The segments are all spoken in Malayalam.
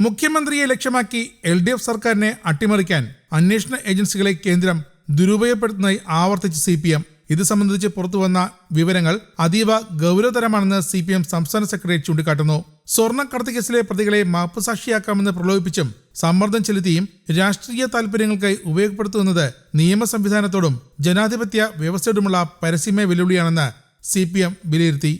മുഖ്യമന്ത്രിയെ ലക്ഷ്യമാക്കി എൽ ഡി എഫ് സർക്കാരിനെ അട്ടിമറിക്കാൻ അന്വേഷണ ഏജൻസികളെ കേന്ദ്രം ദുരുപയോഗപ്പെടുത്തുന്നതായി ആവർത്തിച്ച് സി പി എം ഇത് സംബന്ധിച്ച് പുറത്തുവന്ന വിവരങ്ങൾ അതീവ ഗൗരവതരമാണെന്ന് സി പി എം സംസ്ഥാന സെക്രട്ടറി ചൂണ്ടിക്കാട്ടുന്നു. സ്വർണക്കടത്ത് കേസിലെ പ്രതികളെ മാപ്പുസാക്ഷിയാക്കാമെന്ന് പ്രലോഭിപ്പിച്ചും സമ്മർദ്ദം ചെലുത്തിയും രാഷ്ട്രീയ താൽപര്യങ്ങൾക്കായി ഉപയോഗപ്പെടുത്തുന്നത് നിയമ സംവിധാനത്തോടും ജനാധിപത്യ വ്യവസ്ഥയോടുമുള്ള പരസ്യമായ വെല്ലുവിളിയാണെന്ന് സി പി എം വിലയിരുത്തി.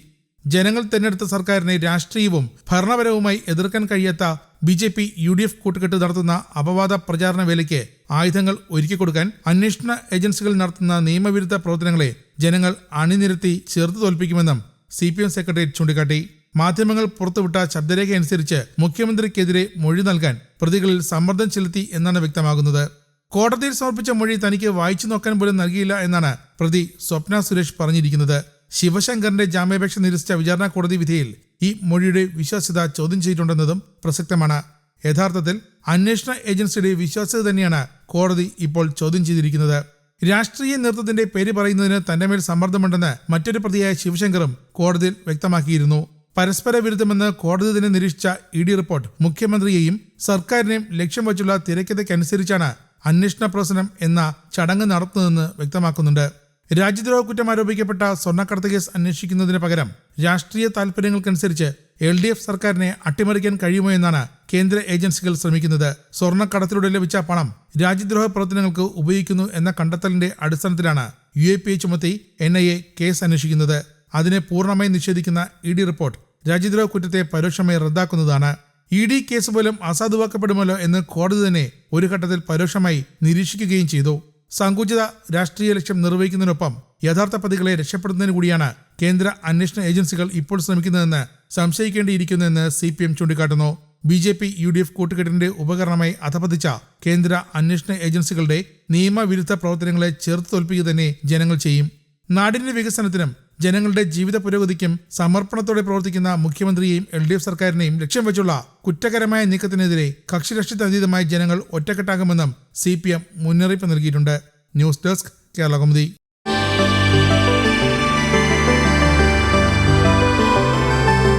ജനങ്ങൾ തെരഞ്ഞെടുത്ത സർക്കാരിനെ രാഷ്ട്രീയവും ഭരണപരവുമായി എതിർക്കാൻ കഴിയാത്ത B J P U D F കൂട്ടുകെട്ട് നടത്തുന്ന അപവാദ പ്രചാരണ വേലയ്ക്ക് ആയുധങ്ങൾ ഒരുക്കിക്കൊടുക്കാൻ അന്വേഷണ ഏജൻസികൾ നടത്തുന്ന നിയമവിരുദ്ധ പ്രവർത്തനങ്ങളെ ജനങ്ങൾ അണിനിരത്തി ചേർത്ത് തോൽപ്പിക്കുമെന്നും സി പി എം സെക്രട്ടേറിയറ്റ് ചൂണ്ടിക്കാട്ടി. മാധ്യമങ്ങൾ പുറത്തുവിട്ട ശബ്ദരേഖ അനുസരിച്ച് മുഖ്യമന്ത്രിക്കെതിരെ മൊഴി നൽകാൻ പ്രതികളിൽ സമ്മർദ്ദം ചെലുത്തി എന്നാണ് വ്യക്തമാകുന്നത്. കോടതിയിൽ സമർപ്പിച്ച മൊഴി തനിക്ക് വായിച്ചു നോക്കാൻ പോലും നൽകിയില്ല എന്നാണ് പ്രതി സ്വപ്ന സുരേഷ് പറഞ്ഞിരിക്കുന്നത്. ശിവശങ്കറിന്റെ ജാമ്യാപേക്ഷ നിരസിച്ച വിചാരണ കോടതി വിധിയിൽ ഈ മൊഴിയുടെ വിശ്വാസ്യത ചോദ്യം ചെയ്തിട്ടുണ്ടെന്നതും പ്രസക്തമാണ്. യഥാർത്ഥത്തിൽ അന്വേഷണ ഏജൻസിയുടെ വിശ്വാസ്യത തന്നെയാണ് കോടതി ഇപ്പോൾ ചോദ്യം ചെയ്തിരിക്കുന്നത്. രാഷ്ട്രീയ നേതൃത്വത്തിന്റെ പേര് പറയുന്നതിന് തന്റെ മേൽ സമ്മർദ്ദമുണ്ടെന്ന് മറ്റൊരു പ്രതിയായ ശിവശങ്കറും കോടതിയിൽ വ്യക്തമാക്കിയിരുന്നു. പരസ്പര വിരുദ്ധമെന്ന് കോടതി തന്നെ നിരീക്ഷിച്ച ഇ ഡി റിപ്പോർട്ട് മുഖ്യമന്ത്രിയെയും സർക്കാരിനെയും ലക്ഷ്യം വച്ചുള്ള തിരക്കഥയ്ക്കനുസരിച്ചാണ് അന്വേഷണ പ്രവർത്തനം എന്ന ചടങ്ങ് നടത്തുന്നതെന്ന് വ്യക്തമാക്കുന്നുണ്ട്. രാജ്യദ്രോഹ കുറ്റം ആരോപിക്കപ്പെട്ട സ്വർണക്കടത്ത് കേസ് അന്വേഷിക്കുന്നതിന് പകരം രാഷ്ട്രീയ താൽപര്യങ്ങൾക്കനുസരിച്ച് എൽ ഡി എഫ് സർക്കാരിനെ അട്ടിമറിക്കാൻ കഴിയുമോ എന്നാണ് കേന്ദ്ര ഏജൻസികൾ ശ്രമിക്കുന്നത്. സ്വർണക്കടത്തിലൂടെ ലഭിച്ച പണം രാജ്യദ്രോഹ പ്രവർത്തനങ്ങൾക്ക് ഉപയോഗിക്കുന്നു എന്ന കണ്ടെത്തലിന്റെ അടിസ്ഥാനത്തിലാണ് യു എ പി എ ചുമത്തി എൻ ഐ എ കേസ് അന്വേഷിക്കുന്നത്. അതിനെ പൂർണമായി നിഷേധിക്കുന്ന ഇ ഡി റിപ്പോർട്ട് രാജ്യദ്രോഹ കുറ്റത്തെ പരോക്ഷമായി റദ്ദാക്കുന്നതാണ്. ഇ ഡി കേസ് പോലും അസാധുവാക്കപ്പെടുമല്ലോ എന്ന് കോടതി തന്നെ ഒരു ഘട്ടത്തിൽ പരോക്ഷമായി നിരീക്ഷിക്കുകയും ചെയ്തു. സങ്കുചിത രാഷ്ട്രീയ ലക്ഷ്യം നിർവഹിക്കുന്നതിനൊപ്പം യഥാർത്ഥ പ്രതികളെ രക്ഷപ്പെടുന്നതിന് കൂടിയാണ് കേന്ദ്ര അന്വേഷണ ഏജൻസികൾ ഇപ്പോൾ ശ്രമിക്കുന്നതെന്ന് സംശയിക്കേണ്ടിയിരിക്കുന്നുവെന്ന് സി പി എം ചൂണ്ടിക്കാട്ടുന്നു. B J P U D F കൂട്ടുകെട്ടിന്റെ ഉപകരണമായി അധപതിച്ച കേന്ദ്ര അന്വേഷണ ഏജൻസികളുടെ നിയമവിരുദ്ധ പ്രവർത്തനങ്ങളെ ചെറുത്തു തോൽപ്പിക്കുക തന്നെ ജനങ്ങൾ ചെയ്യും. നാടിന്റെ വികസനത്തിനും ജനങ്ങളുടെ ജീവിത പുരോഗതിക്കും സമർപ്പണത്തോടെ പ്രവർത്തിക്കുന്ന മുഖ്യമന്ത്രിയെയും എൽ ഡി എഫ് സർക്കാരിനെയും ലക്ഷ്യം വെച്ചുള്ള കുറ്റകരമായ നീക്കത്തിനെതിരെ കക്ഷിരക്ഷിതീതമായി ജനങ്ങൾ ഒറ്റക്കെട്ടാകുമെന്നും സി പി എം മുന്നറിയിപ്പ് നൽകിയിട്ടുണ്ട്. News desk Kerala